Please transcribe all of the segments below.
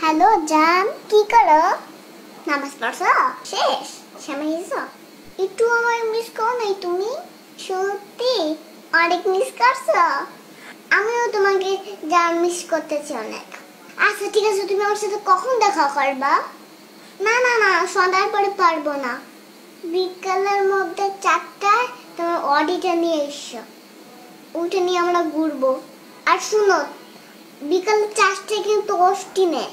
Hello, জান, কি করো? নামাজ পড়ছো? শেষ? সময় এসো একটু আমার মিস করো নাই তুমি? সত্যি? অনেক মিস করছ? আমিও তোমাকে জান মিস করতেছি অনেক। আচ্ছা ঠিক আছে, তুমি আমার সাথে কখন দেখা করবা? না না না, সন্ধ্যার পরে পারব না। বিকালের মধ্যে চারটায় তোমার অডিটা নিয়ে এসো। ওইটা নিয়ে আমরা ঘুরবো। আর শুনো, বিকাল চারটায় কিন্তু অষ্টি নেয়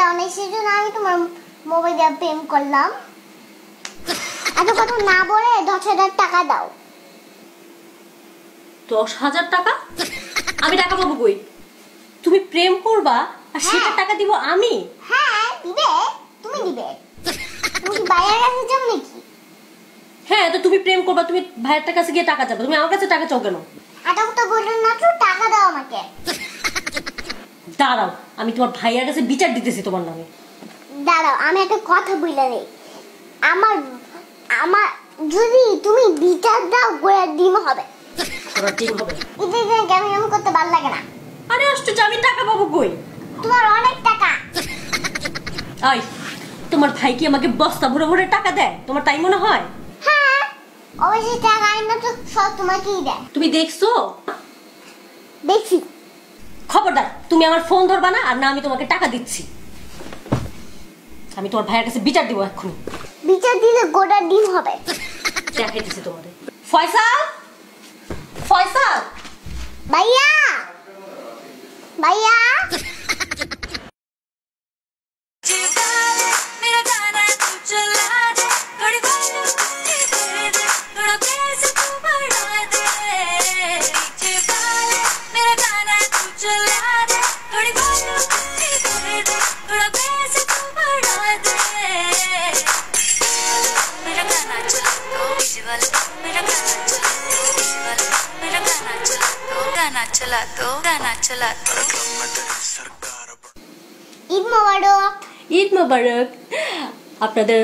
দাও না সেই জন্য আমি তোমার মোবাইল দিয়ে প্রেম করলাম। এত কথা না বলে দশ হাজার টাকা দাও। দশ হাজার টাকা? আমি টাকা পাবো কই? তুমি প্রেম করবা আর সেটা হ্যাঁ। টাকা দিব আমি? হ্যাঁ দিবে। তুমি দিবে। তুমি কাছে যাও নাকি? হ্যাঁ তো তুমি প্রেম করবা তুমি ভাইয়ের কাছে গিয়ে টাকা চাবা তুমি আমার কাছে টাকা চাও কেন? এত কথা বললেন না তো টাকা দাও আমাকে। দাঁড়াও আমি তোমার ভাইয়ের কাছে বিচার দিতেছি তোমার নামে। দাঁড়াও আমি একটা কথা বলে নেই। আমার আমার যদি তুমি বিচার দাও গোড়ার ডিম হবে। কেমন করতে ভালো লাগে না। আরে আশ্চর্য আমি টাকা পাবো কই? তোমার অনেক টাকা। আই তোমার ভাই কি আমাকে বস্তা ভরে ভরে টাকা দেয়? তোমার তাই মনে হয়? হ্যাঁ অবশ্যই টাকা আইন তো সব তোমাকেই দেয়। তুমি দেখছ? দেখছি। খবরদার তুমি আমার ফোন ধরবা না আর না আমি তোমাকে টাকা দিচ্ছি। আমি তোমার ভাইয়ের কাছে বিচার দিব এক্ষুনি। বিচার দিলে গোটা ডিম হবে। দেখাইতেছি তোমাদের। ফয়সাল? ফয়সাল? ভাইয়া? ভাইয়া? ಚಲಾತೋ ದಾನ ಚಲಾತೋ ঈদ মোবারক ঈদ মোবারক আপনাদের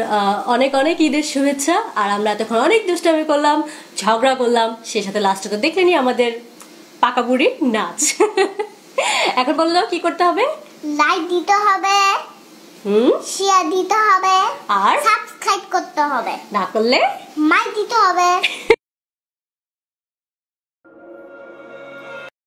অনেক অনেক ঈদের শুভেচ্ছা আর আমরা এতক্ষণ অনেক দুষ্টামি করলাম ঝগড়া করলাম সেই সাথে লাস্টে তো দেখলেনি আমাদের পাকা বুড়ির নাচ। এখন বলে দাও কি করতে হবে? লাইক দিতে হবে। হুম? শেয়ার দিতে হবে। আর? সাবস্ক্রাইব করতে হবে। না করলে? মাই দিতে হবে।